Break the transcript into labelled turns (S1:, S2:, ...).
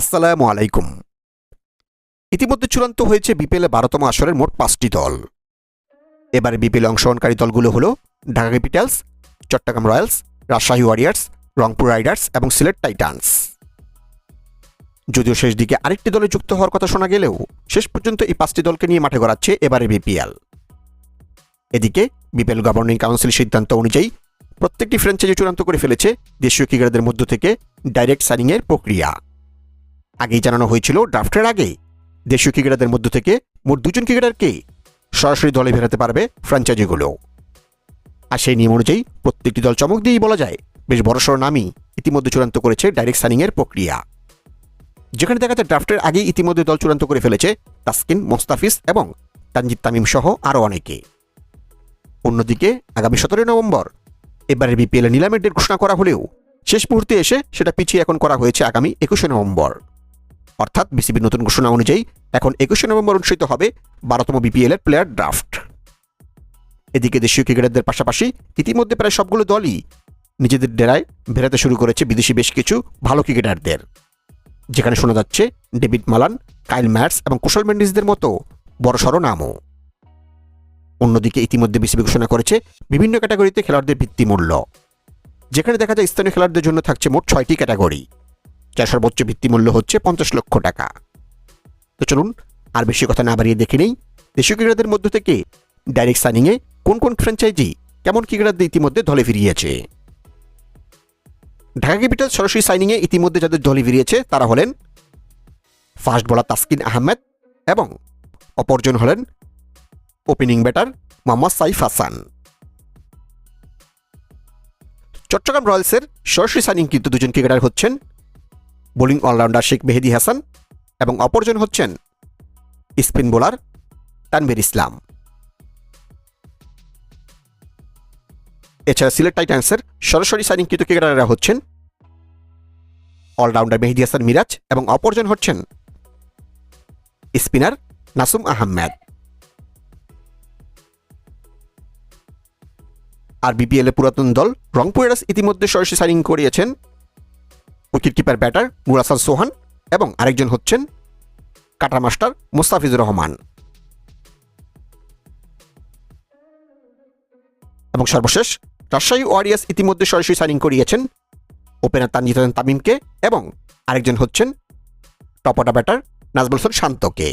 S1: আসসালামু আলাইকুম। ইতিমধ্যে চূড়ান্ত হয়েছে বিপিএলে বারোতম আসরের মোট পাঁচটি দল। এবারে বিপিএল অংশগ্রহণকারী দলগুলো হলো Dhaka Capitals, Chattogram Royals, Rajshahi Warriors, Rangpur Riders এবং সিলেট টাইটান্স। যদিও শেষ দিকে আরেকটি দলে যুক্ত হওয়ার কথা শোনা গেলেও শেষ পর্যন্ত এই পাঁচটি দলকে নিয়ে মাঠে গড়াচ্ছে এবারে বিপিএল। এদিকে বিপিএল গভর্নিং কাউন্সিল সিদ্ধান্ত অনুযায়ী প্রত্যেকটি ফ্র্যাঞ্চাইজি চূড়ান্ত করে ফেলেছে দেশীয় ক্রিকেটারদের মধ্য থেকে ডাইরেক্ট সাইনিংয়ের প্রক্রিয়া। আগেই জানানো হয়েছিল, ড্রাফটের আগে দেশীয় ক্রিকেটারদের মধ্য থেকে মোট দুজন ক্রিকেটারকে সরাসরি দলে ফেরাতে পারবে ফ্র্যাঞ্চাইজিগুলো আর সেই নিয়ম অনুযায়ী প্রত্যেকটি দল চমক দিয়েই বলা যায়, বেশ বড়সড় নামই ইতিমধ্যে চূড়ান্ত করেছে ডাইরেক্ট সাইনিংয়ের প্রক্রিয়া। যেখানে দেখা যায় ড্রাফটের আগেই ইতিমধ্যে দল চূড়ান্ত করে ফেলেছে তাসকিন, মোস্তাফিজ এবং তানজিদ তামিম সহ আরও অনেকে। অন্যদিকে আগামী সতেরোই নভেম্বর এবারের বিপিএল নিলামের ডেট ঘোষণা করা হলেও শেষ মুহূর্তে এসে সেটা পিছিয়ে এখন করা হয়েছে আগামী একুশে নভেম্বর। অর্থাৎ বিসিবির নতুন ঘোষণা অনুযায়ী এখন একুশে নভেম্বর অনুষ্ঠিত হবে বারোতম বিপিএল এর প্লেয়ার ড্রাফট এদিকে দেশীয় ক্রিকেটারদের পাশাপাশি ইতিমধ্যে প্রায় সবগুলো দলই নিজেদের ডেরায় বেরাতে শুরু করেছে বিদেশি বেশ কিছু ভালো ক্রিকেটারদের। যেখানে শোনা যাচ্ছে ডেভিড মালান, কাইল ম্যাটস এবং কুশল মেন্ডিসদের মতো বড়সড় নামও। অন্যদিকে ইতিমধ্যে বিসিবি ঘোষণা করেছে বিভিন্ন ক্যাটাগরিতে খেলোয়াড়দের ভিত্তিমূল্য। যেখানে দেখা যায় স্থানীয় খেলোয়াড়দের জন্য থাকছে মোট ছয়টি ক্যাটাগরি। যার সর্বোচ্চ ভিত্তিমূল্য হচ্ছে পঞ্চাশ লক্ষ টাকা। তো চলুন, আর বেশি কথা না বাড়িয়ে দেখে নেই, দেশীয় ক্রিকেটারদের মধ্য থেকে ডাইরেক্ট সাইনিংয়ে কোন কোন ফ্র্যাঞ্চাইজি কেমন ক্রিকেটারদের ইতিমধ্যে দলে ফিরিয়েছে? ঢাকা ক্যাপিটাল সরাসরি সাইনিংয়ে ইতিমধ্যে যাদের দলে ফিরিয়েছে, তারা হলেন ফাস্ট বোলার তাসকিন আহমেদ এবং অপরজন হলেন ওপেনিং ব্যাটার মোহাম্মদ সাইফ হাসান। চট্টগ্রাম রয়্যালসের সরাসরি সাইনিং কিন্তু দুজন ক্রিকেটার হচ্ছেন bowling all rounder Sheikh Mehedi Hasan এবং অপরজন হচ্ছেন স্পিন বোলার তানভীর ইসলাম। এছাড়া সিলেট টাইটান্সের সরাসরি সাইনিং কৃত ক্রিকেটাররা হচ্ছেন অলরাউন্ডার মেহেদি হাসান মিরাজ এবং অপরজন হচ্ছেন স্পিনার নাসুম আহমেদ। আর বিপিএল পুরাতন দল রংপুর ইতিমধ্যে সরাসরি সাইনিং করিয়েছেন উইকেট কিপার ব্যাটার মুরাসান সোহান এবং আরেকজন হচ্ছেন কাটার মাস্টার মুস্তাফিজুর রহমান। এবং সর্বশেষ, রাজশাহী ওয়ারিয়ার্স ইতিমধ্যে সরাসরি সাইনিং করিয়েছেন ওপেনার তানজিদ তামিমকে এবং আরেকজন হচ্ছেন টপটা ব্যাটার নাজবুল শান্তকে।